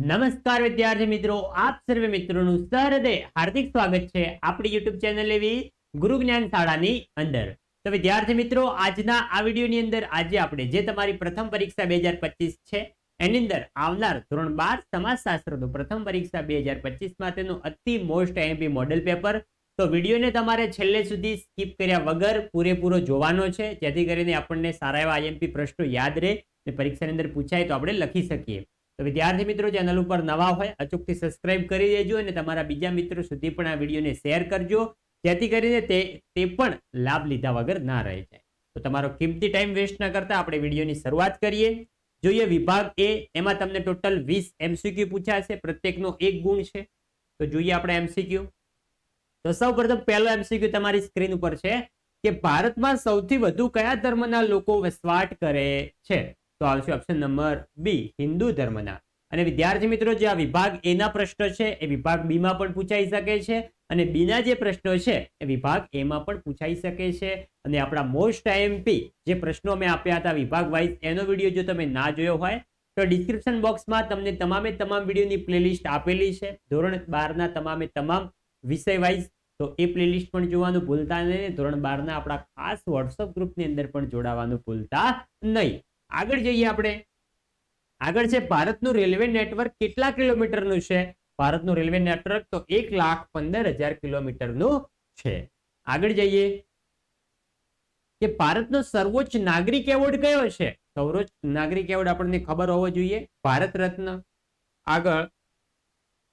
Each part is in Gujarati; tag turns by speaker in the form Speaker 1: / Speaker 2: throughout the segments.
Speaker 1: નમસ્કાર વિદ્યાર્થી મિત્રો, આપ સર્વે મિત્રોનું સહૃદય હાર્દિક સ્વાગત છે આપણી યુટ્યુબ ચેનલ એવી ગુરુ જ્ઞાન શાળાની અંદર. તો વિદ્યાર્થી મિત્રો, આજના આ વિડીયોની અંદર આજે આપણે જે તમારી પ્રથમ પરીક્ષા બે છે, એની અંદર આવનાર ધોરણ બાર સમાજશાસ્ત્રનું પ્રથમ પરીક્ષા બે હજાર પચીસમાં તેનું અતિ મોસ્ટ એમપી મોડેલ પેપર તો વિડીયોને તમારે છેલ્લે સુધી સ્કીપ કર્યા વગર પૂરેપૂરો જોવાનો છે, જેથી કરીને આપણને સારા એવા આઈએમપી પ્રશ્નો યાદ રહે અને પરીક્ષાની અંદર પૂછાય તો આપણે લખી શકીએ. તો વિદ્યાર્થી મિત્રો, ચેનલ ઉપર નવા હોય, અચૂકથી સબસ્ક્રાઇબ કરી દેજો અને તમારા બીજા મિત્રો સુધી પણ આ વિડીયોને શેર કરજો, જેથી કરીને તે તે પણ લાભ લીધા વગર ના રહી જાય. તો તમારો કિંમતી ટાઈમ વેસ્ટ ન કરતા આપણે વિડીયોની શરૂઆત કરીએ. જોઈએ વિભાગ એ એમાં તમને ટોટલ વીસ એમસીક્યુ પૂછાશે પ્રત્યેકનો એક ગુણ છે. તો જોઈએ આપણે એમસીક્યુ તો સૌ પ્રથમ પહેલો એમસીક્યુ તમારી સ્ક્રીન ઉપર છે કે ભારતમાં સૌથી વધુ કયા ધર્મના લોકો વસવાટ કરે છે? તો આવશે ઓપ્શન નંબર બી હિન્દુ ધર્મના. અને વિદ્યાર્થી મિત્રો, જે આ વિભાગ એના પ્રશ્નો છે, એ વિભાગ બીમાં પણ પૂછાઈ શકે છે અને બીના જે પ્રશ્નો છે, એ વિભાગ એમાં પણ પૂછાઈ શકે છે. અને આપણા મોસ્ટ આઈએમપી જે પ્રશ્નો અમે આપ્યા હતા વિભાગ વાઇઝ એનો વીડિયો જો તમે ના જોયો હોય, તો ડિસ્ક્રિપ્શન બોક્સમાં તમને તમામે તમામ વિડીયોની પ્લેલિસ્ટ આપેલી છે. ધોરણ બારના તમામે તમામ વિષય વાઇઝ તો એ પ્લેલિસ્ટ પણ જોવાનું ભૂલતા નહીં. ધોરણ બારના આપણા ખાસ વોટ્સઅપ ગ્રુપની અંદર પણ જોડાવાનું ભૂલતા નહીં. આગળ જઈએ આપણે. આગળ છે ભારતનું રેલવે નેટવર્ક કેટલા કિલોમીટરનું છે? ભારતનું રેલવે નેટવર્ક તો એક લાખ પંદર હજાર કિલોમીટરનું છે. આગળ જઈએ. કે ભારતનો સર્વોચ્ચ નાગરિક એવોર્ડ કયો છે? સર્વોચ્ચ નાગરિક એવોર્ડ આપણને ખબર હોવો જોઈએ. ભારત રત્ન. આગળ.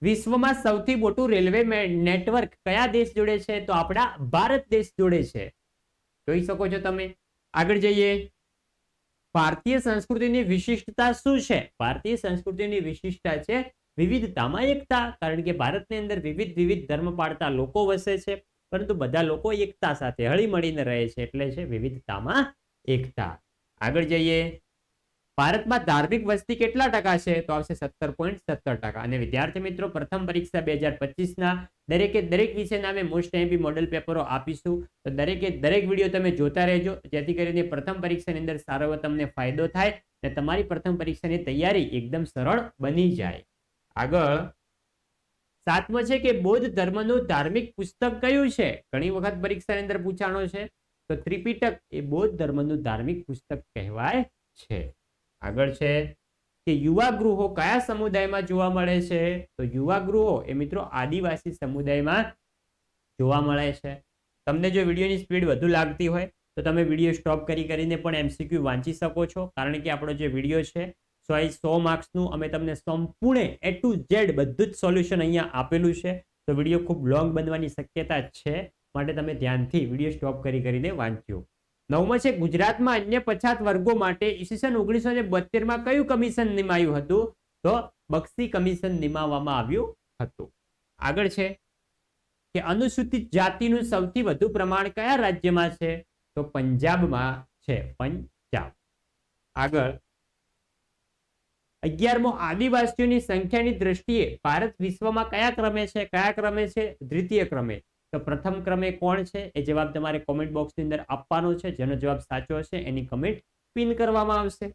Speaker 1: વિશ્વમાં સૌથી મોટું રેલવે નેટવર્ક કયા દેશ જોડે છે? તો આપણા ભારત દેશ જોડે છે. જોઈ શકો છો તમે. આગળ જઈએ. ભારતીય સંસ્કૃતિની વિશિષ્ટતા શું છે? ભારતીય સંસ્કૃતિની વિશિષ્ટતા છે વિવિધતામાં એકતા, કારણ કે ભારતની અંદર વિવિધ વિવિધ ધર્મ પાળતા લોકો વસે છે, પરંતુ બધા લોકો એકતા સાથે હળી મળીને રહે છે, એટલે છે વિવિધતામાં એકતા. આગળ જઈએ. ભારતમાં ધાર્મિક વસ્તી કેટલા ટકા છે? તો આવશે સત્તર પોઈન્ટ સત્તર ટકા. અને વિદ્યાર્થી મિત્રો, પ્રથમ પરીક્ષા બે હજાર પચીસના દરેકે દરેક વિષયના અમે મોસ્ટ એમ્પી મોડેલ પેપરો આપીશું. તો દરેકે દરેક વીડિયો તમે જોતા રહેજો. જેથી કરીને પ્રથમ પરીક્ષાની અંદર સારો તમને ફાયદો થાય અને તમારી પ્રથમ પરીક્ષાની તૈયારી એકદમ સરળ બની જાય. આગળ. સાતમો છે કે બૌદ્ધ ધર્મનું ધાર્મિક પુસ્તક કયું છે? ઘણી વખત પરીક્ષાની અંદર પૂછાણો છે. તો ત્રિપિટક એ બૌદ્ધ ધર્મનું ધાર્મિક પુસ્તક કહેવાય છે. આગળ છે. કે યુવા ગૃહો કયા સમુદાયમાં જોવા મળે છે? તો યુવા ગૃહો એ મિત્રો આદિવાસી સમુદાયમાં જોવા મળે છે. તમને જો વિડીયોની સ્પીડ વધુ લાગતી હોય, તો તમે વીડિયો સ્ટોપ કરી કરીને પણ એમસીક્યુ વાંચી શકો છો. કારણ કે આપણો જે વીડિયો છે, સો એ સો માર્ક્સનું અમે તમને સંપૂર્ણ એ ટુ ઝેડ બધું જ સોલ્યુશન અહીંયા આપેલું છે. તો વીડિયો ખૂબ લોંગ બનવાની શક્યતા છે. માટે તમે ધ્યાનથી વીડિયો સ્ટોપ કરી કરીને વાંચ્યો નવમો છે, ગુજરાતમાં અન્ય પછાત વર્ગો માટે ઈસવીસન ઓગણીસો ને બોતેરમાં કયું કમિશન નિમાયું હતું? તો બક્ષી કમિશન નિમાવવામાં આવ્યું હતું. આગળ છે કે અનુસૂચિત જાતિનું સૌથી વધુ પ્રમાણ કયા રાજ્યમાં છે? તો પંજાબમાં છે, પંજાબ. આગળ અગિયારમો, આદિવાસીઓની સંખ્યાની દ્રષ્ટિએ ભારત વિશ્વમાં કયા ક્રમે છે? કયા ક્રમે છે? દ્વિતીય ક્રમે. તો પ્રથમ ક્રમે કોણ છે? એ જવાબ તમારે કોમેન્ટ બોક્સની અંદર આપવાનો છે. જેનો જવાબ સાચો હશે, એની કમેન્ટ પિન કરવામાં આવશે.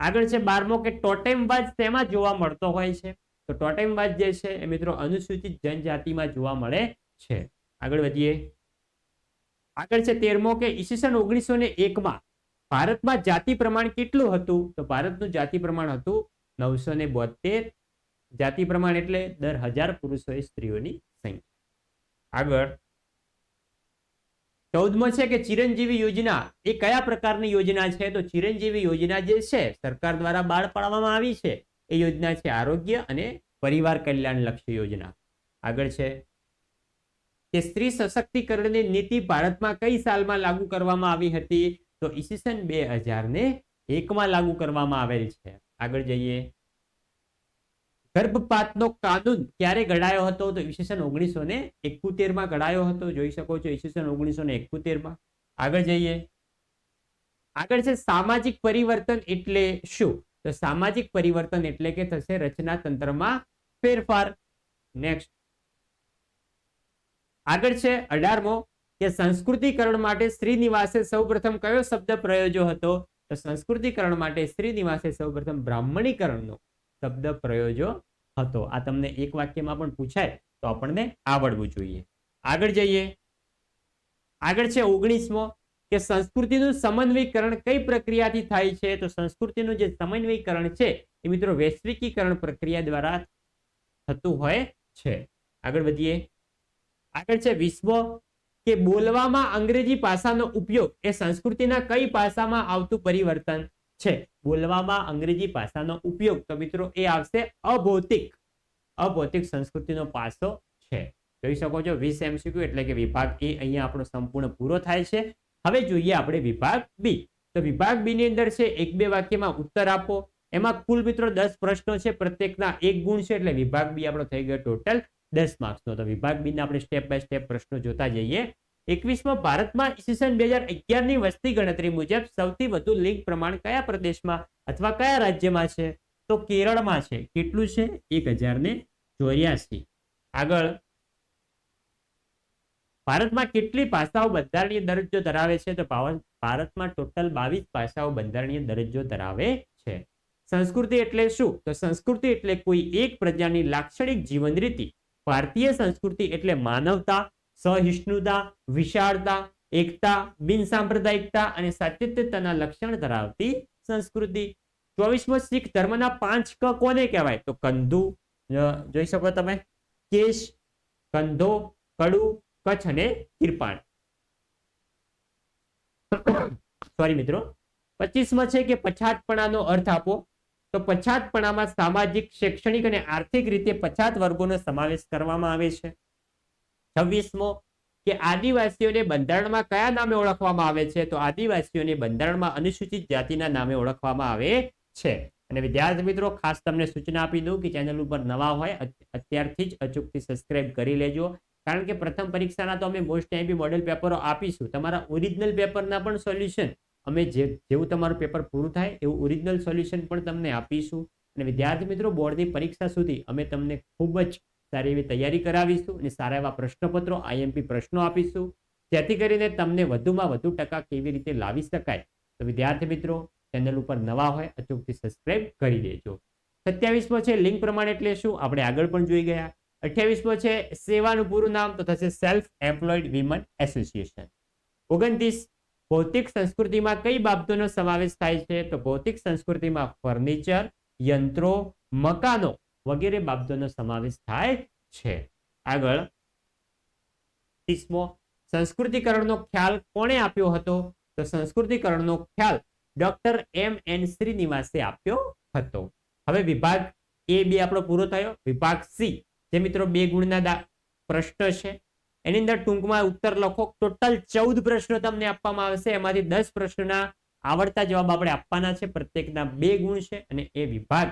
Speaker 1: આગળ છે બારમો કે ટોટેમવાદ શેમાં જોવા મળતો હોય છે? તો ટોટેમવાદ જે છે એ મિત્રો અનુસૂચિત જનજાતિમાં જોવા મળે છે. આગળ વધીએ. આગળ છે તેરમો કે ઈસવીસન ઓગણીસો ને એકમાં ભારતમાં જાતિ પ્રમાણ કેટલું હતું? તો ભારતનું જાતિ પ્રમાણ હતું નવસો ને બોતેર જાતિ પ્રમાણ એટલે દર હજાર પુરુષોએ સ્ત્રીઓની સંખ્યા. આગળ. ચૌદમો છે કે ચિરંજીવી યોજના, એ કયા પ્રકારની યોજના છે? તો ચિરંજીવી યોજના જે છે, સરકાર દ્વારા બહાર પાડવામાં આવી છે, એ યોજના છે આરોગ્ય અને પરિવાર કલ્યાણ લક્ષ્ય યોજના. આગળ છે. કે સ્ત્રી સશક્તિકરણની નીતિ ભારતમાં કઈ સાલમાં લાગુ કરવામાં આવી હતી? તો ઈસવીસન બે હજાર ને એકમાં લાગુ કરવામાં આવેલ છે. આગળ જઈએ. ગર્ભપાતનો કાનૂન ક્યારે ઘડાયો હતો? તો ઈસવીસન ઓગણીસો ને માં ઘડાયો હતો. જોઈ શકો છો ઈસવીસન ઓગણીસો ને માં આગળ જઈએ. આગળ છે સામાજિક પરિવર્તન એટલે શું? તો સામાજિક પરિવર્તન એટલે કે થશે રચના તંત્રમાં ફેરફાર. નેક્સ્ટ આગળ છે અઢારમો, કે સંસ્કૃતિકરણ માટે શ્રીનિવાસે સૌપ્રથમ કયો શબ્દ પ્રયોજ્યો હતો? તો સંસ્કૃતિકરણ માટે શ્રીનિવાસે સૌપ્રથમ બ્રાહ્મણીકરણનો. શબ્દ પ્રયોજો હતો. આ તમને એક વાક્યમાં પણ પૂછાય તો આપણને આવડવું જોઈએ. આગળ જઈએ. આગળ છે ઓગણીસમો કે સંસ્કૃતિનું સમન્વયકરણ કઈ પ્રક્રિયાથી થાય છે? તો સંસ્કૃતિનું જે સમન્વયકરણ છે એ મિત્રો વૈશ્વિકીકરણ પ્રક્રિયા દ્વારા થતું હોય છે. આગળ વધીએ. આગળ છે વિશ્વ કે બોલવામાં અંગ્રેજી ભાષાનો ઉપયોગ એ સંસ્કૃતિના કઈ ભાષામાં આવતું પરિવર્તન? છે. બોલવામાં અંગ્રેજી ભાષાનો ઉપયોગ, તો મિત્રો, એ આવશે અભૌતિક. અભૌતિક સંસ્કૃતિનો પાસો છે. જોઈ શકો છો, વીસ એમસીક્યુ એટલે કે વિભાગ એ અહીંયા આપણો સંપૂર્ણ પૂરો થાય છે. હવે જોઈએ આપણે વિભાગ બી. તો વિભાગ બી ની અંદર છે, એક બે વાક્યમાં ઉત્તર આપો. એમાં કુલ મિત્રો દસ પ્રશ્નો છે, પ્રત્યેકના એક ગુણ છે, એટલે વિભાગ બી આપણો થઈ ગયો ટોટલ દસ માર્ક્સનો. તો વિભાગ બી આપણે સ્ટેપ બાય સ્ટેપ પ્રશ્નો જોતા જઈએ. એકવીસમાં ભારતમાં ઈસવીસન બે હજાર અગિયારની વસ્તી ગણતરી મુજબ સૌથી વધુ લિંગ પ્રમાણ કયા પ્રદેશમાં અથવા કયા રાજ્યમાં છે? તો કેરળમાં છે. કેટલું છે? એક હજાર ને ચોર્યાસી. આગળ. ભારતમાં કેટલી ભાષાઓ બંધારણીય દરજ્જો ધરાવે છે? તો ભારતમાં ટોટલ બાવીસ ભાષાઓ બંધારણીય દરજ્જો ધરાવે છે. સંસ્કૃતિ એટલે શું? તો સંસ્કૃતિ એટલે કોઈ એક પ્રજાની લાક્ષણિક જીવન રીતિ ભારતીય સંસ્કૃતિ એટલે માનવતા સહિષ્ણુતા, વિશાળતા, એકતા, બિનસાંપ્રદાયિકતા અને સાતત્યતાના લક્ષણ ધરાવતી સંસ્કૃતિ. ચોવીસમો શીખ ધર્મના પાંચ ક કોને કહેવાય? તો કંધુ જોઈ શકો તમે? કેશ, કંધો, કડુ, કચ્છ અને કિરપાણ. સોરી મિત્રો. પચીસમાં છે કે પછાતપણાનો અર્થ આપો. તો પછાતપણામાં સામાજિક, શૈક્ષણિક અને આર્થિક રીતે પછાત વર્ગોનો સમાવેશ કરવામાં આવે છે. છવ્વીસમો, કે આદિવાસીઓને બંધારણમાં કયા નામે ઓળખવામાં આવે છે? તો આદિવાસીઓને બંધારણમાં અનુસૂચિત જાતિના નામે ઓળખવામાં આવે છે. અને વિદ્યાર્થી મિત્રો, ખાસ તમને સૂચના આપી દઉં કે ચેનલ ઉપર નવા હોય અત્યારથી જ અચૂકથી સબસ્ક્રાઇબ કરી લેજો. કારણ કે પ્રથમ પરીક્ષાના તો અમે મોસ્ટ એમપી મોડેલ પેપરો આપીશું. તમારા ઓરિજિનલ પેપરના પણ સોલ્યુશન અમે જે, જેવું તમારું પેપર પૂરું થાય, એવું ઓરિજિનલ સોલ્યુશન પણ તમને આપીશું. અને વિદ્યાર્થી મિત્રો બોર્ડની પરીક્ષા સુધી અમે તમને ખૂબ જ સારી એવી તૈયારી કરાવીશું અને સારા એવા પ્રશ્નપત્રો, આઈએમપી પ્રશ્નો આપીશું. જેથી કરીને તમને વધુમાં વધુ ટકા કેવી રીતે લાવી શકાય. તો વિદ્યાર્થી મિત્રો, ચેનલ ઉપર નવા હોય, અચૂકથી સબસ્ક્રાઇબ કરી દેજો. સત્યાવીસમો છે લિંક પ્રમાણે એટલે શું? આપણે આગળ પણ જોઈ ગયા. અઠ્યાવીસમો છે સેવાનું પૂરું નામ તો થશે સેલ્ફ એમ્પ્લોયડ વિમન એસોસિએશન ઓગણત્રીસ, ભૌતિક સંસ્કૃતિમાં કઈ બાબતોનો સમાવેશ થાય છે? તો ભૌતિક સંસ્કૃતિમાં ફર્નિચર, યંત્રો, મકાનો વગેરે બાબતોનો સમાવેશ થાય છે. આગળ સંસ્કૃતિકરણનો ખ્યાલ કોણે આપ્યો હતો? તો સંસ્કૃતિકરણનો ખ્યાલ ડોક્ટર એમ એન શ્રીનિવાસે આપ્યો હતો. હવે વિભાગ એ બી આપણો પૂરો થયો. વિભાગ સી, જે મિત્રો બે ગુણના પ્રશ્ન છે. એની અંદર ટૂંકમાં ઉત્તર લખો. ટોટલ ચૌદ પ્રશ્નો તમને આપવામાં આવશે. એમાંથી દસ પ્રશ્નોના આવડતા જવાબ આપણે આપવાના છે. પ્રત્યેકના બે ગુણ છે અને એ વિભાગ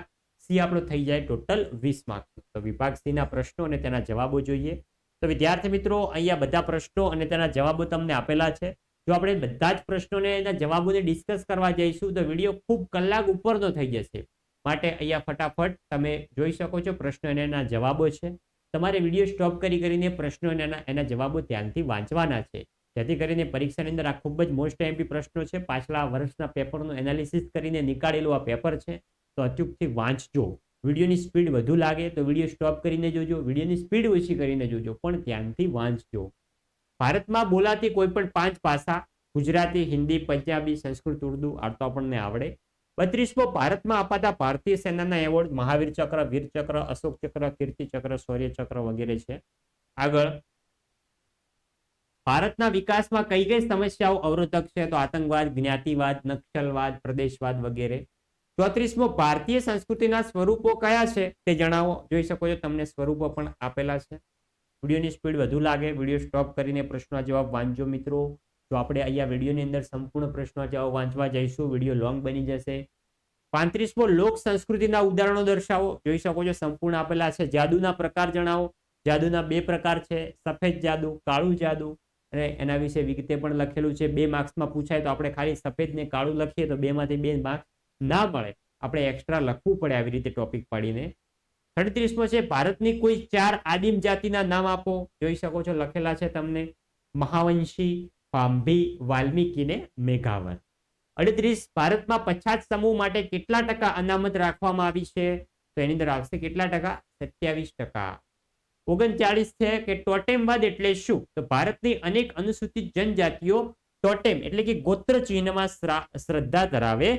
Speaker 1: સી આપણો થઈ જાય ટોટલ વીસ માર્ક તો વિભાગ સીના પ્રશ્નો અને તેના જવાબો જોઈએ. તો વિદ્યાર્થી મિત્રો, અહીંયા બધા પ્રશ્નો અને તેના જવાબો તમને આપેલા છે. જો આપણે બધા જ પ્રશ્નોને એના જવાબોને ડિસ્કસ કરવા જઈશું, તો વીડિયો ખૂબ કલાક ઉપરનો થઈ જશે. માટે અહીંયા ફટાફટ તમે જોઈ શકો છો પ્રશ્નો અને એના જવાબો છે. તમારે વીડિયો સ્ટોપ કરી કરીને પ્રશ્નો અને એના જવાબો ધ્યાનથી વાંચવાના છે. જેથી કરીને પરીક્ષાની અંદર આ ખૂબ જ મોસ્ટ એમ્પી પ્રશ્નો છે. પાછલા વર્ષના પેપરનું એનાલિસિસ કરીને નીકાળેલું આ પેપર છે. તો અચૂકથી વાંચજો વિડીયોની સ્પીડ વધુ લાગે તો વીડિયો સ્ટોપ કરીને જોજો. વિડીયોની સ્પીડ ઓછી કરીને જોજો, પણ ધ્યાનથી વાંચજો. ભારતમાં બોલાતી કોઈ પણ પાંચ ભાષા, ગુજરાતી, હિન્દી, પંજાબી, સંસ્કૃત, ઉર્દુ આ તો આપણને આવડે. બત્રીસમો, ભારતમાં અપાતા ભારતીય સેનાના એવોર્ડ મહાવીર ચક્ર, વીર ચક્ર, અશોક ચક્ર, કીર્તિ ચક્ર, શૌર્ય ચક્ર વગેરે છે. આગળ. ભારતના વિકાસમાં કઈ કઈ સમસ્યાઓ અવરોધક છે? તો આતંકવાદ, જ્ઞાતિવાદ, નક્સલવાદ, પ્રદેશવાદ વગેરે. ચોત્રીસમો ભારતીય સંસ્કૃતિના સ્વરૂપો કયા છે તે જણાવો. જોઈ શકો છો તમને સ્વરૂપો પણ આપેલા છે. વિડીયોની સ્પીડ વધુ લાગે, વીડિયો સ્ટોપ કરીને પ્રશ્નો જવાબ વાંચજો મિત્રો. તો આપણે અહીંયા વિડીયોની અંદર સંપૂર્ણ પ્રશ્નો જવાબ વાંચવા જઈશું, વીડિયો લોંગ બની જશે. પાંત્રીસમો લોક સંસ્કૃતિના ઉદાહરણો દર્શાવો. જોઈ શકો છો સંપૂર્ણ આપેલા છે. જાદુના પ્રકાર જણાવો. જાદુના બે પ્રકાર છે. સફેદ જાદુ, કાળું જાદુ અને એના વિશે વિગતે પણ લખેલું છે. બે માર્ક્સમાં પૂછાય તો આપણે ખાલી સફેદ ને કાળું લખીએ તો બેમાંથી બે માર્ક્સ ના મળે. આપણે એક્સ્ટ્રા લખવું પડે આવી રીતે ટોપિક પાડીને. સડત્રીસમો છે, ભારતની કોઈ ચાર આદિમ જાતિના નામ આપો. જોઈ શકો છો, લખેલા છે તમને. મહાવંશી, પાંભી વાલ્મીકીને મેઘાવર. અડત્રીસ, ભારતમાં પછાત સમૂહ માટે કેટલા ટકા અનામત રાખવામાં આવી છે? તો એની અંદર આવશે કેટલા ટકા? સત્યાવીસ ટકા. ઓગણચાળીસ છે કે ટોટેમવાદ એટલે શું? તો ભારતની અનેક અનુસૂચિત જનજાતિઓ ટોટેમ એટલે કે ગોત્ર ચિહ્નમાં શ્રદ્ધા ધરાવે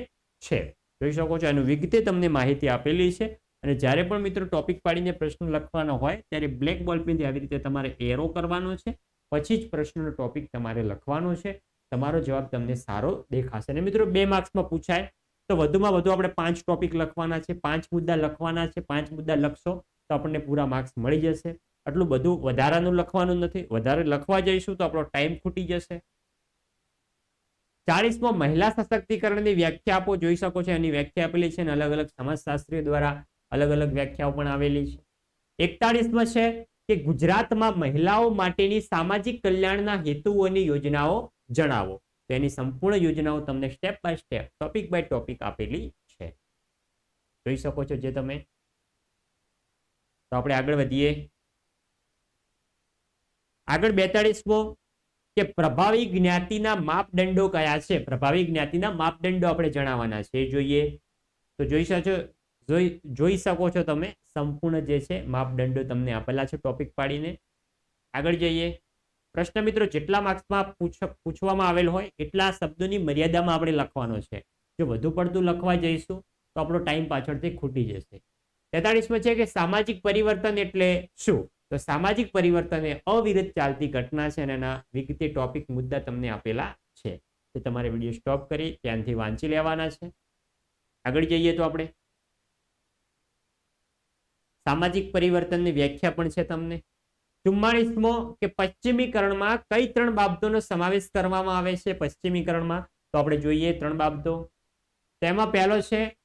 Speaker 1: છે. જોઈ શકો છો, એનું વિગતે તમને માહિતી આપેલી છે. અને જ્યારે પણ મિત્રો ટોપિક પાડીને પ્રશ્ન લખવાનો હોય, ત્યારે બ્લેક બોલપેનથી આવી રીતે તમારે એરો કરવાનો છે. પછી જ પ્રશ્નનો ટોપિક તમારે લખવાનો છે. તમારો જવાબ તમને સારો દેખાશે. અને મિત્રો બે માર્ક્સમાં પૂછાય, તો વધુમાં વધુ આપણે પાંચ ટોપિક લખવાના છે. પાંચ મુદ્દા લખવાના છે. પાંચ મુદ્દા લખશો, તો આપણને પૂરા માર્ક્સ મળી જશે. આટલું બધું વધારાનું લખવાનું નથી. વધારે લખવા જઈશું, તો આપણો ટાઈમ ખૂટી જશે. ચાલીસમાં મહિલા સશક્તિકરણની વ્યાખ્યા આપો, જોઈ શકો છો. એની વ્યાખ્યા આપેલી છે અને અલગ અલગ સમાજશાસ્ત્રીઓ દ્વારા અલગ અલગ વ્યાખ્યાઓ પણ આવેલી છે. એકતાળીસમાં છે કે ગુજરાતમાં મહિલાઓ માટેની સામાજિક કલ્યાણના હેતુઓની યોજનાઓ જણાવો. તો એની સંપૂર્ણ યોજનાઓ તમને step by step topic by topic આપેલી છે. જોઈ શકો છો જે તમે. તો આપણે આગળ વધીએ. આગળ બેતાળીસમો કે પ્રભાવી જ્ઞાતિના માપદંડો કયા છે? પ્રભાવી જ્ઞાતિના માપદંડો આપણે જણાવવાના છે જોઈએ. તો જોઈ શકો જોઈ જોઈ શકો છો તમે સંપૂર્ણ જે છે, માપદંડો તમને આપેલા છે ટોપિક પાડીને. આગળ જઈએ. પ્રશ્ન મિત્રો, જેટલા માર્ક્સમાં પૂછ, પૂછવામાં આવેલ હોય, એટલા શબ્દોની મર્યાદામાં આપણે લખવાનો છે. જો વધુ પડતું લખવા જઈશું, તો આપણો ટાઈમ પાછળથી ખૂટી જશે. તેતાળીસમાં છે કે સામાજિક પરિવર્તન એટલે શું? તો સામાજિક પરિવર્તન એ અવિરત ચાલતી ઘટના છે અને એના વિગતે ટોપિક મુદ્દા તમને આપેલા છે. તે તમારે વીડિયો સ્ટોપ કરી ધ્યાનથી વાંચી લેવાના છે. આગળ જઈએ તો આપણે. સામાજિક પરિવર્તનની વ્યાખ્યા પણ છે તમને. ચુમ્માળીસમો કે પશ્ચિમીકરણમાં કઈ ત્રણ બાબતોનો સમાવેશ કરવામાં આવે છે પશ્ચિમીકરણમાં? તો આપણે જોઈએ ત્રણ બાબતો. તેમાં પહેલો છે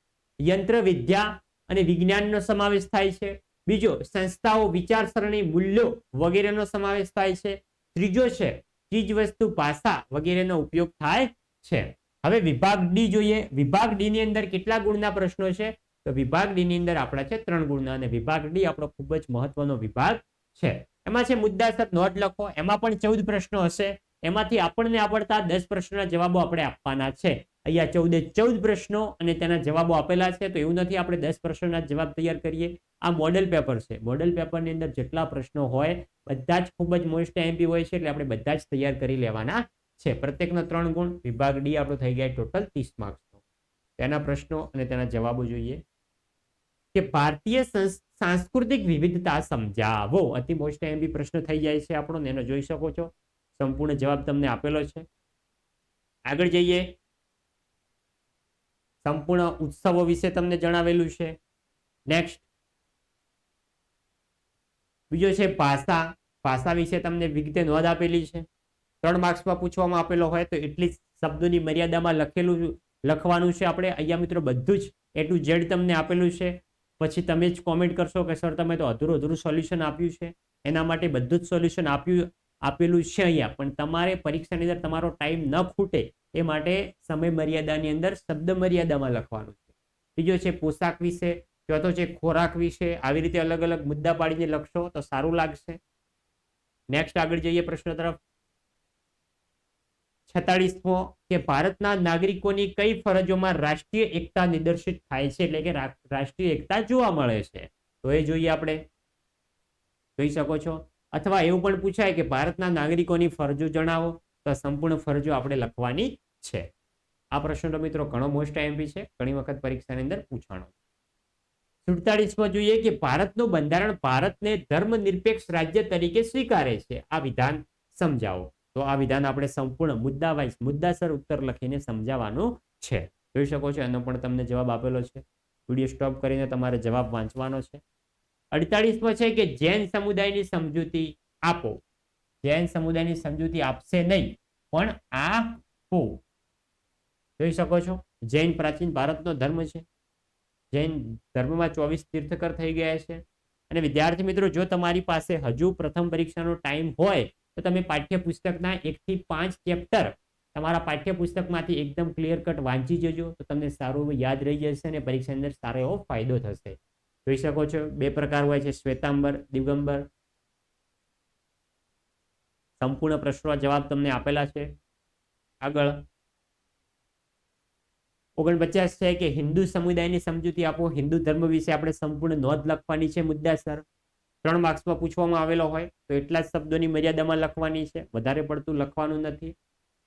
Speaker 1: યંત્ર વિદ્યા અને વિજ્ઞાનનો સમાવેશ થાય છે. બીજો સંસ્થાઓ વિચારસરણી મૂલ્યો વગેરેનો સમાવેશ થાય છે. ત્રીજો છે ચીજ વસ્તુ ભાષા વગેરેનો ઉપયોગ થાય છે. હવે વિભાગ ડી જોઈએ. વિભાગ ડી ની અંદર કેટલા ગુણના પ્રશ્નો છે? તો વિભાગ ડી ની અંદર આપણા છે ત્રણ ગુણના અને વિભાગ ડી આપણો ખૂબ જ મહત્વનો વિભાગ છે. એમાં છે મુદ્દાસર નોટ લખો. એમાં પણ ચૌદ પ્રશ્નો હશે. એમાંથી આપણને આવડતા દસ પ્રશ્નોના જવાબો આપણે આપવાના છે. અહીંયા ચૌદે ચૌદ પ્રશ્નો અને તેના જવાબો આપેલા છે. તો એવું નથી આપણે દસ પ્રશ્નોના જવાબ તૈયાર કરીએ. આ મોડેલ પેપર છે. મોડેલ પેપરની અંદર જેટલા પ્રશ્નો હોય, બધા જ ખૂબ જ મોસ્ટ એમપી હોય છે એટલે આપણે બધા જ તૈયાર કરી લેવાના છે. પ્રત્યેકના ત્રણ ગુણ, વિભાગ ડી આપણો થઈ ગયા ટોટલ ત્રીસ માર્ક્સનો તેના પ્રશ્નો અને તેના જવાબો જોઈએ. કે ભારતીય સાંસ્કૃતિક વિવિધતા સમજાવો. અતિ મોસ્ટ એમપી પ્રશ્ન થઈ જાય છે આપણો એનો જોઈ શકો છો. સંપૂર્ણ જવાબ તમને આપેલો છે. આગળ જઈએ. સંપૂર્ણ ઉત્સવો વિશે તમને જણાવેલું છે. નેક્સ્ટ બીજો છે ભાષા. ભાષા વિશે તમને વિગતે નોંધ આપેલી છે. ત્રણ માર્ક્સમાં પૂછવામાં આપેલો હોય તો એટલી શબ્દોની મર્યાદામાં લખેલું લખવાનું છે આપણે. અહીંયા મિત્રો બધું જ એ ટુ ઝેડ તમને આપેલું છે. પછી તમે જ કોમેન્ટ કરશો કે સર તમે તો અધૂરું અધૂરું સોલ્યુશન આપ્યું છે. એના માટે બધું જ સોલ્યુશન આપ્યું, આપેલું છે અહીંયા. પણ તમારે પરીક્ષાની અંદર તમારો ટાઈમ ન ખૂટે એ માટે સમય મર્યાદાની અંદર શબ્દ મર્યાદામાં લખવાનું છે. બીજો છે પોશાક વિશે. ચોથો જે ખોરાક વિશે આવી રીતે અલગ અલગ મુદ્દા પાડીને લખશો તો સારું લાગશે. નેક્સ્ટ આગળ જઈએ પ્રશ્ન તરફ. છેતાળીસમો કે ભારતના નાગરિકોની કઈ ફરજોમાં રાષ્ટ્રીય એકતા નિદર્શિત થાય છે? એટલે કે રાષ્ટ્રીય એકતા જોવા મળે છે. તો એ જોઈએ આપણે. જોઈ શકો છો. અથવા એવું પણ પૂછાય કે ભારતના નાગરિકોની ફરજો જણાવો તો સંપૂર્ણ ફરજો આપણે લખવાની છે. આ પ્રશ્ન તો મિત્રો ઘણો મોસ્ટ એમપી છે. ઘણી વખત પરીક્ષાની અંદર પૂછાણો. સુડતાલીસમાં જોઈએ કે ભારતનું બંધારણ ભારતને ધર્મ નિરપેક્ષ રાજ્ય તરીકે સ્વીકારે છે. આ વિધાન સમજાવો. તો આ વિધાન આપણે સંપૂર્ણ મુદ્દા વાઇઝ મુદ્દાસર ઉત્તર લખીને સમજાવવાનું છે. જોઈ શકો છો, એનો પણ તમને જવાબ આપેલો છે. વીડિયો સ્ટોપ કરીને તમારે જવાબ વાંચવાનો છે. અડતાળીસમાં છે કે જૈન સમુદાયની સમજૂતી આપો. જૈન સમુદાયની સમજૂતી આપશે નહીં, પણ આપો. જોઈ શકો છો, જૈન પ્રાચીન ભારતનો ધર્મ છે. જૈન ધર્મમાં ચોવીસ તીર્થકર થઈ ગયા છે. અને વિદ્યાર્થી મિત્રો, જો તમારી પાસે હજુ પ્રથમ પરીક્ષાનો ટાઈમ હોય, તો તમે પાઠ્યપુસ્તકના એકથી પાંચ ચેપ્ટર તમારા પાઠ્યપુસ્તકમાંથી એકદમ ક્લિયર કટ વાંચી જજો, તો તમને સારું યાદ રહી જશે અને પરીક્ષાની અંદર સારો એવો ફાયદો થશે. જોઈ શકો છો, બે પ્રકાર હોય છે, શ્વેતાંબર, દિગંબર. સંપૂર્ણ પ્રશ્નો જવાબ તમને આપેલા છે. આગળ ઓગણપચાસ છે કે હિન્દુ સમુદાયની સમજૂતી આપો. હિન્દુ ધર્મ વિશે આપણે સંપૂર્ણ નોંધ લખવાની છે મુદ્દાસર ત્રણ માર્ક્સમાં પૂછવામાં આવેલો હોય તો એટલા જ શબ્દોની મર્યાદામાં લખવાની છે. વધારે પડતું લખવાનું નથી.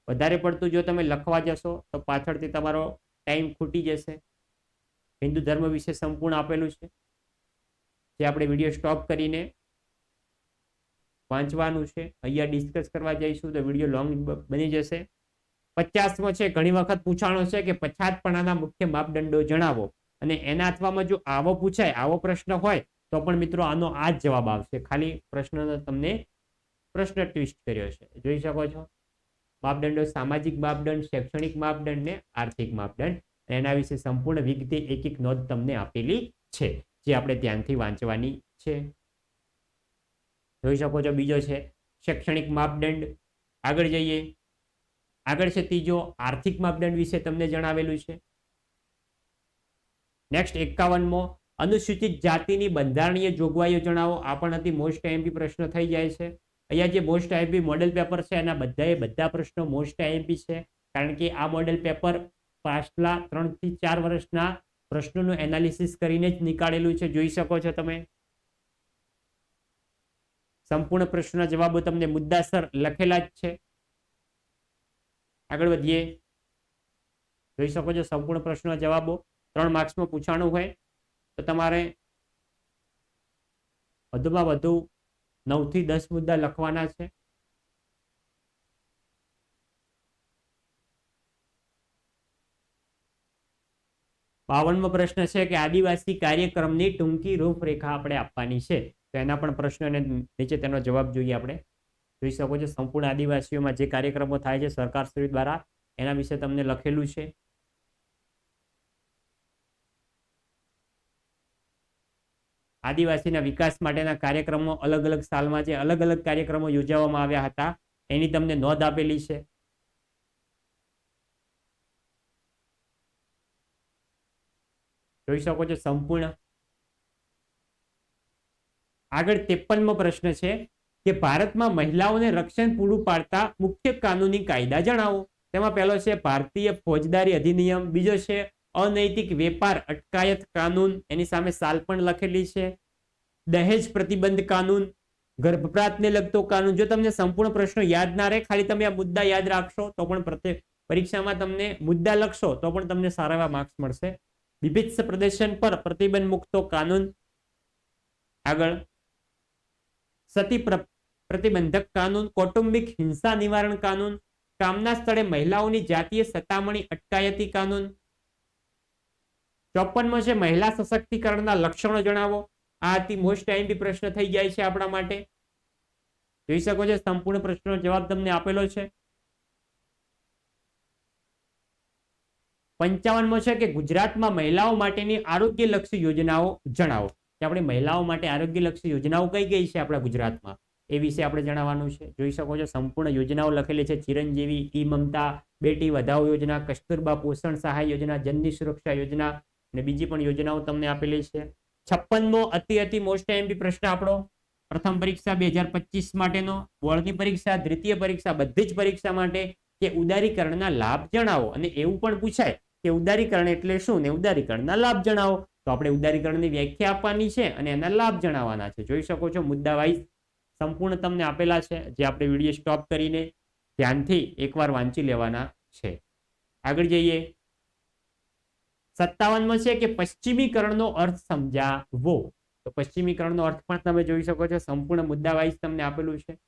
Speaker 1: વધારે પડતું જો તમે લખવા જશો તો પાછળથી તમારો ટાઈમ ખૂટી જશે. હિન્દુ ધર્મ વિશે સંપૂર્ણ આપેલું છે. જે આપણે વીડિયો સ્ટોપ કરીને વાંચવાનું છે. અહીંયા ડિસ્કસ કરવા જઈશું તો વીડિયો લોંગ બની જશે. પચાસમો છે, ઘણી વખત પૂછાણો છે કે પછાતપણાના મુખ્ય માપદંડો જણાવો. અને એના અથવામાં જો આવો પૂછાય, આવો પ્રશ્ન હોય, તો પણ મિત્રો આનો આ જ જવાબ આવશે. ખાલી પ્રશ્નનો તમને પ્રશ્ન ટ્વિસ્ટ કર્યો છે. જોઈ શકો છો? માપદંડો સામાજિક માપદંડ, શૈક્ષણિક માપદંડ ને આર્થિક માપદંડ. એના વિશે સંપૂર્ણ વિગતે એક એક નોંધ તમને આપેલી છે, જે આપણે ધ્યાનથી વાંચવાની છે. જોઈ શકો છો? બીજો છે, શૈક્ષણિક માપદંડ. આગળ જઈએ. આગળ છે ત્રીજો આર્થિક માપદંડ વિશે તમને જણાવેલું છે. નેક્સ્ટ એકાવનમો, અનુસૂચિત જાતિની બંધારણીય જોગવાઈઓ જણાવો. આ પણ હતી મોસ્ટ આઈએમપી પ્રશ્ન થઈ જાય છે. અહીંયા જે મોસ્ટ આઈએમપી મોડેલ પેપર છે, એના બધાએ બધા પ્રશ્નો મોસ્ટ આઈએમપી છે. કારણ કે આ મોડેલ પેપર પાછલા ત્રણથી ચાર વર્ષના પ્રશ્નોનું એનાલિસિસ કરીને જ નીકાળેલું છે. જોઈ શકો છો તમે. સંપૂર્ણ પ્રશ્નના જવાબો તમને મુદ્દાસર લખેલા જ છે. આગળ વધીએ. જોઈ શકો છો સંપૂર્ણ પ્રશ્નના જવાબો. ત્રણ માર્ક્સમાં પૂછાણું હોય તો તમારે વધુમાં વધુ નવથી દસ મુદ્દા લખવાના છે. બાવનમો પ્રશ્ન છે કે આદિવાસી કાર્યક્રમની ટૂંકી રૂપરેખા આપણે આપવાની છે. તો એના પણ પ્રશ્નને નીચે તેનો જવાબ જોઈએ આપણે. જોઈ શકો છો, સંપૂર્ણ આદિવાસીઓમાં જે કાર્યક્રમો થાય છે સરકારશ્રી દ્વારા, એના વિશે તમને લખેલું છે. આદિવાસીના વિકાસ માટેના કાર્યક્રમો અલગ અલગ સાલમાં જે અલગ અલગ કાર્યક્રમો યોજવામાં આવ્યા હતા, એની તમને નોંધ આપેલી છે. જોઈ શકો છો સંપૂર્ણ. આગળ ત્રેપનમો પ્રશ્ન છે કે ભારતમાં મહિલાઓને રક્ષણ પૂરું પાડતા મુખ્ય કાનૂની કાયદા જણાવો. તેમાં પહેલો છે ભારતીય ફોજદારી અધિનિયમ, બીજો છે અનૈતિક વેપાર અટકાયત કાનૂન, એની સામે સાલ પણ લખેલી છે. દહેજ પ્રતિબંધ કાનૂન ગર્ભપાતને લગતો કાનૂન. જો તમને સંપૂર્ણ પ્રશ્નો યાદ ના રહે, ખાલી તમે આ મુદ્દા યાદ રાખશો તો પણ પ્રત્યેક પરીક્ષામાં તમને મુદ્દા લખશો તો પણ તમને સારા એવા માર્ક્સ મળશે. વિભિત્સ પ્રદર્શન પર પ્રતિબંધ મુકતો કાનૂન. આગળ. સતી પ્રતિબંધક કાનૂન, કૌટુંબિક હિંસા નિવારણ કાનૂન, કામના સ્થળે મહિલાઓની જાતીય સતામણી અટકાયતી કાનૂન. ચોપનમાં છે, મહિલા સશક્તિકરણના લક્ષણો જણાવો. આ અતિ મોસ્ટ આઈમ્પી પ્રશ્ન થઈ જાય છે આપણા માટે. જોઈ શકો છો, સંપૂર્ણ પ્રશ્નનો જવાબ તમને આપેલો છે. પંચાવનમાં છે કે ગુજરાતમાં મહિલાઓ માટેની આરોગ્યલક્ષી યોજનાઓ જણાવો. કે આપણે મહિલાઓ માટે આરોગ્યલક્ષી યોજનાઓ કઈ કઈ છે આપણા ગુજરાતમાં? એ વિશે આપણે જણાવવાનું છે. જોઈ શકો છો, સંપૂર્ણ યોજનાઓ લખેલી છે. ચિરંજીવી ઈ મમતા બેટી વધાવો યોજના કસ્તુરબા પોષણ સહાય યોજના, જનની સુરક્ષા યોજના અને બીજી પણ યોજનાઓ તમને આપેલી છે. છપ્પનમો અતિ અતિ મોસ્ટ એમપી પ્રશ્ન આપણો. પ્રથમ પરીક્ષા બે હજાર પચીસ માટેનો, બોર્ડની પરીક્ષા, દ્વિતીય પરીક્ષા, બધી જ પરીક્ષા માટે કે ઉદારીકરણના લાભ જણાવો. અને એવું પણ પૂછાય કે ઉદારીકરણ એટલે શું? ને ઉદારીકરણના લાભ જણાવો. તો આપણે ઉદારીકરણની વ્યાખ્યા આપવાની છે અને એના લાભ જણાવવાના છે. જોઈ શકો છો, મુદ્દા વાઇઝ સંપૂર્ણ તમને આપેલા છે, જે આપણે વીડિયો સ્ટોપ કરીને ધ્યાનથી એકવાર વાંચી લેવાના છે. આગળ જઈએ. સત્તાવનમાં છે કે પશ્ચિમીકરણનો અર્થ સમજાવો. તો પશ્ચિમીકરણનો અર્થ પણ તમે જોઈ શકો છો, સંપૂર્ણ મુદ્દા વાઇઝ તમને આપેલું છે.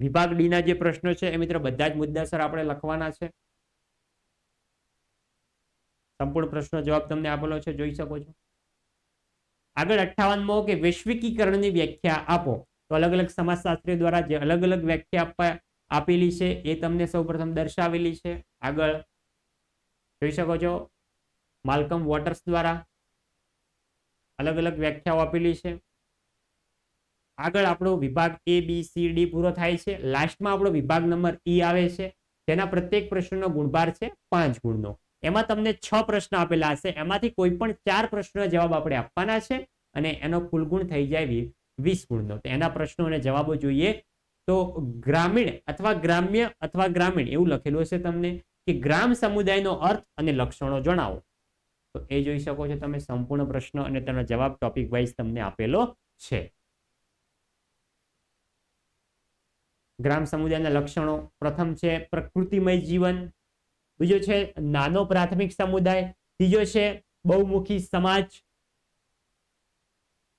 Speaker 1: વિભાગ ડીના જે પ્રશ્નો છે, એ મિત્રો બધા જ મુદ્દાસર આપણે લખવાના છે. સંપૂર્ણ પ્રશ્નો જવાબ તમને આપેલો છે, જોઈ શકો છો. આગળ અઠ્ઠાવનમાં કે વૈશ્વિકીકરણની વ્યાખ્યા આપો. તો અલગ અલગ સમાજશાસ્ત્રીઓ દ્વારા જે અલગ અલગ વ્યાખ્યા આપવા, આપેલી છે, એ તમને સૌપ્રથમ દર્શાવેલી છે. આગળ જોઈ શકો છો, માલકમ વોટર્સ દ્વારા અલગ અલગ વ્યાખ્યાઓ આપેલી છે. આગળ આપણો વિભાગ એ, બી, સી, ડી પૂરો થાય છે. લાસ્ટમાં આપણો વિભાગ નંબર ઈ આવે છે. જેના પ્રત્યેક પ્રશ્નનો ગુણભાર છે પાંચ ગુણનો. એમાં તમને છ પ્રશ્ન આપેલા હશે. એમાંથી કોઈ પણ ચાર પ્રશ્નનો જવાબ આપણે આપવાના છે અને એનો કુલ થઈ જાય વીસ ગુણનો. તો એના પ્રશ્નો અને જવાબો જોઈએ. તો ગ્રામીણ અથવા ગ્રામ્ય અથવા ગ્રામીણ, એવું લખેલું હશે તમને કે ગ્રામ સમુદાયનો અર્થ અને લક્ષણો જણાવો. તો એ જોઈ શકો છો તમે સંપૂર્ણ પ્રશ્ન અને તેનો જવાબ ટોપિક વાઇઝ તમને આપેલો છે. ગ્રામ સમુદાયના લક્ષણો. પ્રથમ છે પ્રકૃતિમય જીવન. બીજો છે નાનો પ્રાથમિક સમુદાય, ત્રીજો છે બહુમુખી સમાજ.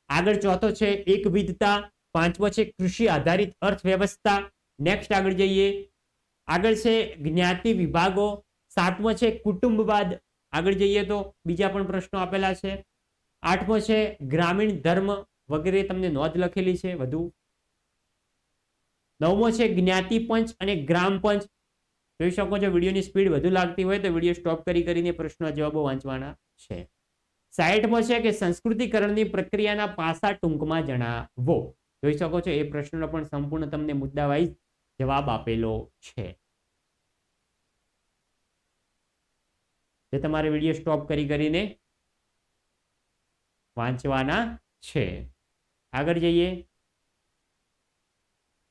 Speaker 1: આગળ ચોથો છે એકવિધતા, પાંચમો છે કૃષિ આધારિત અર્થવ્યવસ્થા. નેક્સ્ટ આગળ જઈએ. આગળ છે જ્ઞાતિ વિભાગો, સાતમો છે કુટુંબવાદ. આગળ જઈએ તો બીજા પણ પ્રશ્નો આપેલા છે. આઠમો છે ગ્રામીણ ધર્મ વગેરે તમને નોંધ લખેલી છે વધુ. નવમો છે જ્ઞાતિ પંચ અને ગ્રામ પંચ. જોઈ શકો છો, વિડીયોની સ્પીડ વધુ લાગતી હોય તો વીડિયો સ્ટોપ કરી કરીને પ્રશ્નો જવાબો વાંચવાના છે. સાઈઠમો છે કે સંસ્કૃતિકરણની પ્રક્રિયાના પાસા ટૂંકમાં જણાવો. જોઈ શકો છો, એ પ્રશ્નનો પણ સંપૂર્ણ તમને મુદ્દા વાઇઝ જવાબ આપેલો છે. જે તમારે વીડિયો સ્ટોપ કરી કરીને વાંચવાના છે. આગળ જઈએ.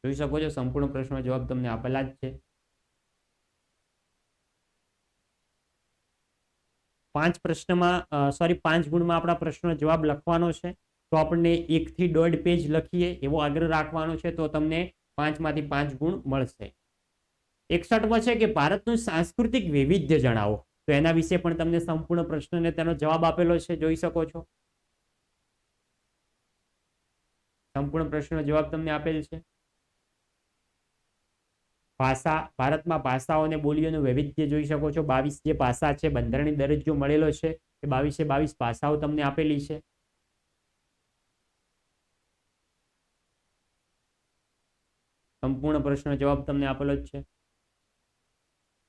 Speaker 1: જોઈ શકો છો, સંપૂર્ણ પ્રશ્નો જવાબ તમને આપેલા જ છે. પાંચ પ્રશ્નમાં સોરી પાંચ ગુણમાં આપણા પ્રશ્નનો જવાબ લખવાનો છે. તો આપણને એકથી દોઢ પેજ લખીએ, એવો આગ્રહ રાખવાનો છે, તો તમને પાંચમાંથી પાંચ ગુણ મળશે. એકસઠમાં છે કે ભારતનું સાંસ્કૃતિક વૈવિધ્ય જણાવો. તો એના વિશે પણ તમને સંપૂર્ણ પ્રશ્નને તેનો જવાબ આપેલો છે, જોઈ શકો છો. સંપૂર્ણ પ્રશ્નનો જવાબ તમને આપેલ છે. ભાષા, ભારતમાં ભાષાઓ અને બોલીઓનું વૈવિધ્ય જોઈ શકો છો. બાવીસ જે ભાષા છે બંધારણીય દરજ્જો મળેલો છે એ બાવીસે બાવીસ ભાષાઓ તમને આપેલી છે. સંપૂર્ણ પ્રશ્નનો જવાબ તમને આપેલો જ છે.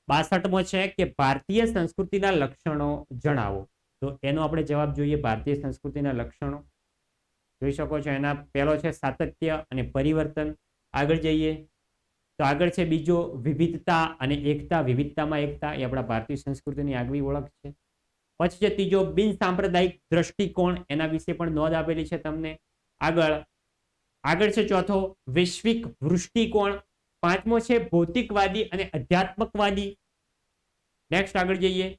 Speaker 1: બાસઠમો છે કે ભારતીય સંસ્કૃતિના લક્ષણો જણાવો. તો એનો આપણે જવાબ જોઈએ ભારતીય સંસ્કૃતિના લક્ષણો. જોઈ શકો છો એના પહેલો છે સાતત્ય અને પરિવર્તન. આગળ જઈએ. તો આગળ છે બીજો વિવિધતા અને એકતા. વિવિધતામાં એકતા એ આપણા ભારતીય સંસ્કૃતિની આગવી ઓળખ છે. પછી છે ત્રીજો બિન સાંપ્રદાયિક દ્રષ્ટિકોણ. એના વિશે પણ નોંધ આપેલી છે તમને. આગળ આગળ છે ચોથો વૈશ્વિક વૃષ્ટિકોણ. પાંચમો છે ભૌતિકવાદી અને અધ્યાત્મકવાદી. નેક્સ્ટ આગળ જઈએ.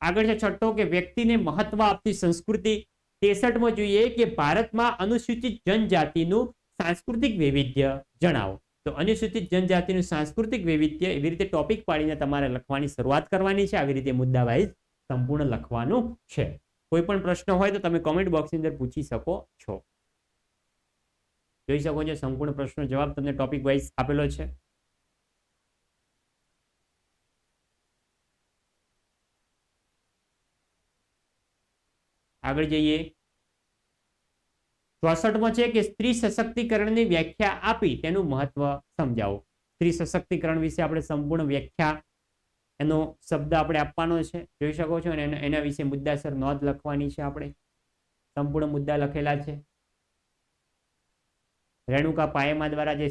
Speaker 1: આગળ છે છઠ્ઠો કે વ્યક્તિને મહત્વ આપતી સંસ્કૃતિ. તેસઠમો જોઈએ કે ભારતમાં અનુસૂચિત જનજાતિનું સાંસ્કૃતિક વૈવિધ્ય. જણાવો. તો અનુસૂચિત જનજાતિનું સાંસ્કૃતિક વૈવિધ્ય એવી રીતે ટોપિક પાડીને તમારે લખવાની શરૂઆત કરવાની છે. આવી રીતે મુદ્દા વાઇઝ સંપૂર્ણ લખવાનું છે. કોઈ પણ પ્રશ્ન હોય તો તમે કોમેન્ટ બોક્સની અંદર પૂછી શકો છો. જોઈ શકો છો સંપૂર્ણ પ્રશ્નનો જવાબ તમને ટોપિક વાઇઝ આપેલો છે. આગળ જઈએ. ચોસઠમાં છે કે સ્ત્રી સશક્તિકરણની વ્યાખ્યા આપી તેનું મહત્વ સમજાવો. સ્ત્રી સશક્તિકરણ વિશે આપણે સંપૂર્ણ વ્યાખ્યા એનો શબ્દ આપણે આપવાનો છે. જોઈ શકો છો અને એના વિશે મુદ્દાસર નોંધ લખવાની છે આપણે. સંપૂર્ણ મુદ્દા લખેલા છે. રેણુકા પાયમા દ્વારા જે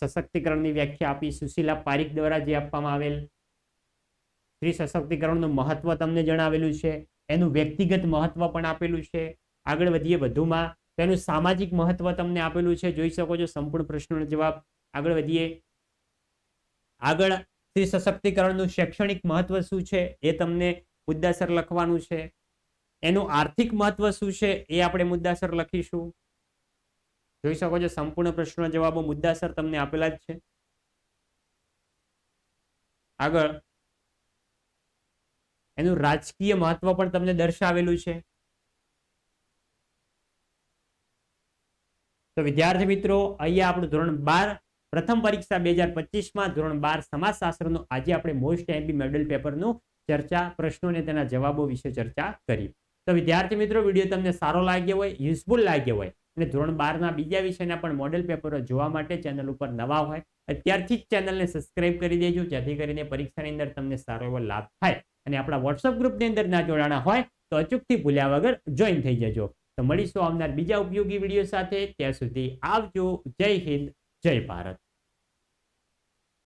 Speaker 1: સશક્તિકરણની વ્યાખ્યા આપી, સુશીલા પારીખ દ્વારા જે આપવામાં આવેલ. સ્ત્રી સશક્તિકરણનું મહત્વ તમને જણાવેલું છે. એનું વ્યક્તિગત મહત્વ પણ આપેલું છે. આગળ વધીએ વધુમાં. તેનું સામાજિક મહત્વ તમને આપેલું છે. જોઈ શકો છો સંપૂર્ણ પ્રશ્નનો જવાબ. આગળ વધીએ. આગળ સ્ત્રી સશક્તિકરણનું શૈક્ષણિક મહત્વ શું છે? એ તમને મુદ્દાસર લખવાનું છે. એનું આર્થિક મહત્વ શું છે? એ આપણે મુદ્દાસર લખીશું. જોઈ શકો છો સંપૂર્ણ પ્રશ્નનો જવાબો મુદ્દાસર તમને આપેલા જ છે. આગળ. એનું રાજકીય મહત્વ પણ તમને દર્શાવેલું છે. તો વિદ્યાર્થી મિત્રો, અહીંયા આપણું ધોરણ બાર, પ્રથમ પરીક્ષા બે હજાર પચીસમાં ધોરણ બાર સમાજશાસ્ત્રનું આજે આપણે મોસ્ટ એમબી મેડલ પેપરનું ચર્ચા, પ્રશ્નો અને તેના જવાબો વિશે ચર્ચા કરી. તો વિદ્યાર્થી મિત્રો, વીડિયો તમને સારો લાગ્યો હોય યુઝફુલ લાગ્યો હોય, અને ધોરણ બારના બીજા વિષયના પણ મોડેલ પેપરો જોવા માટે ચેનલ ઉપર નવા હોય, અત્યારથી જ ચેનલને સબસ્ક્રાઇબ કરી દેજો, જેથી કરીને પરીક્ષાની અંદર તમને સારો એવો લાભ થાય. અને આપણા વોટ્સઅપ ગ્રુપની અંદર ના જોડાણા હોય, તો અચૂકથી ભૂલ્યા વગર જોઈન થઈ જજો. તો મળીશું આવનાર બીજા ઉપયોગી વીડિયો સાથે. ત્યાં સુધી આવજો. જય હિન્દ. જય ભારત.